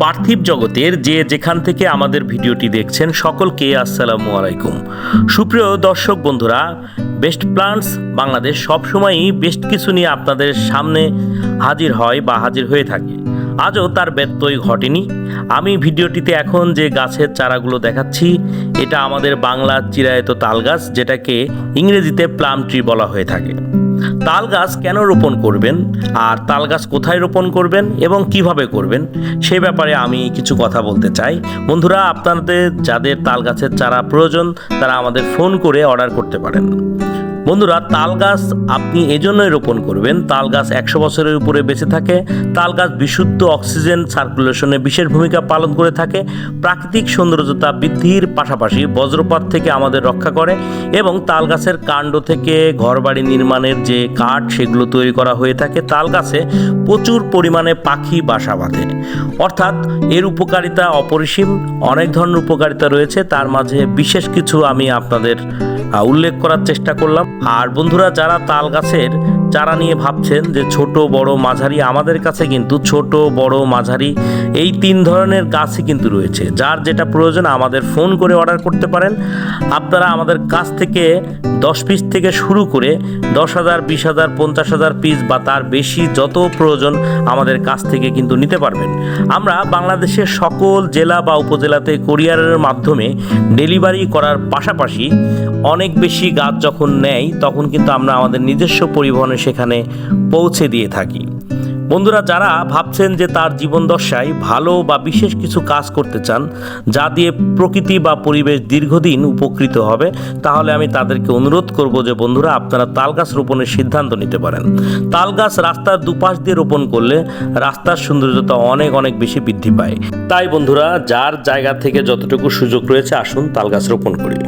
পার্থিব জগতের যে যেখান থেকে আমাদের ভিডিওটি দেখছেন সকলকে আসসালামু আলাইকুম। সুপ্রিয় দর্শক বন্ধুরা, বেস্ট প্লান্টস বাংলাদেশ সবসময়ই বেস্ট কিছু নিয়ে আপনাদের সামনে হাজির হয় বা হাজির হয়ে থাকে। আজও তার ব্যত্যয় ঘটেনি। আমি ভিডিওটিতে এখন যে গাছের চারাগুলো দেখাচ্ছি, এটা আমাদের বাংলা চিরায়ত তাল গাছ, যেটাকে ইংরেজিতে প্লাম ট্রি বলা হয়ে থাকে। তাল গাছ কেন রোপণ করবেন? আর তাল গাছ কোথায় রোপণ করবেন এবং কীভাবে করবেন? সে ব্যাপারে আমি কিছু কথা বলতে চাই। বন্ধুরা, আপনাদের যাদের তাল গাছের চারা প্রয়োজন, তারা আমাদের ফোন করে অর্ডার করতে পারেন। বন্ধুরা তাল গাছ আপনি এজন্যই রোপণ করবেন। তাল গাছ একশো বছরের উপরে বেঁচে থাকে। তাল গাছ বিশুদ্ধ অক্সিজেন সার্কুলেশনে বিশেষ ভূমিকা পালন করে থাকে। প্রাকৃতিক সৌন্দর্যতা বৃদ্ধির পাশাপাশি বজ্রপাত থেকে আমাদের রক্ষা করে এবং তাল গাছের কাণ্ড থেকে ঘরবাড়ি নির্মাণের যে কাঠ, সেগুলো তৈরি করা হয়ে থাকে। তাল গাছে প্রচুর পরিমাণে পাখি বাসা বাঁধে। অর্থাৎ এর উপকারিতা অপরিসীম। অনেক ধরনের উপকারিতা রয়েছে। তার মাঝে বিশেষ কিছু আমি আপনাদের উল্লেখ করার চেষ্টা করলাম। আর বন্ধুরা যারা তাল গাছের চারা নিয়ে ভাবছেন যে ছোট, বড় মাঝারি আমাদের কাছে কিন্তু ছোট, বড়, মাঝারি এই তিন ধরনের গাছই কিন্তু রয়েছে। যার যেটা প্রয়োজন আমাদের ফোন করে অর্ডার করতে পারেন। আপনারা আমাদের কাছ থেকে দশ পিস থেকে শুরু করে দশ হাজার, বিশ হাজার, পঞ্চাশ হাজার পিস বা তার বেশি যত প্রয়োজন আমাদের কাছ থেকে কিন্তু নিতে পারবেন। আমরা বাংলাদেশের সকল জেলা বা উপজেলাতে কোরিয়ারের মাধ্যমে ডেলিভারি করার পাশাপাশি অনেক বেশি গাছ যখন নেয়, তখন কিন্তু আমরা আমাদের নিজস্ব পরিবহনে সেখানে পৌঁছে দিয়ে থাকি। বন্ধুরা, যারা ভাবছেন যে তার জীবন দশায় ভালো বা বিশেষ কিছু কাজ করতে চান, যা দিয়ে প্রকৃতি বা পরিবেশ দীর্ঘদিন উপকৃত হবে, তাহলে আমি তাদেরকে অনুরোধ করব যে, বন্ধুরা, আপনারা তাল গাছ রোপণের সিদ্ধান্ত নিতে পারেন। তাল গাছ রাস্তার দুপাশ দিয়ে রোপণ করলে রাস্তার সৌন্দর্যতা অনেক অনেক বেশি বৃদ্ধি পায়। তাই, বন্ধুরা, যার জায়গা থেকে যতটুকু সুযোগ রয়েছে, আসুন তাল গাছ রোপণ করি।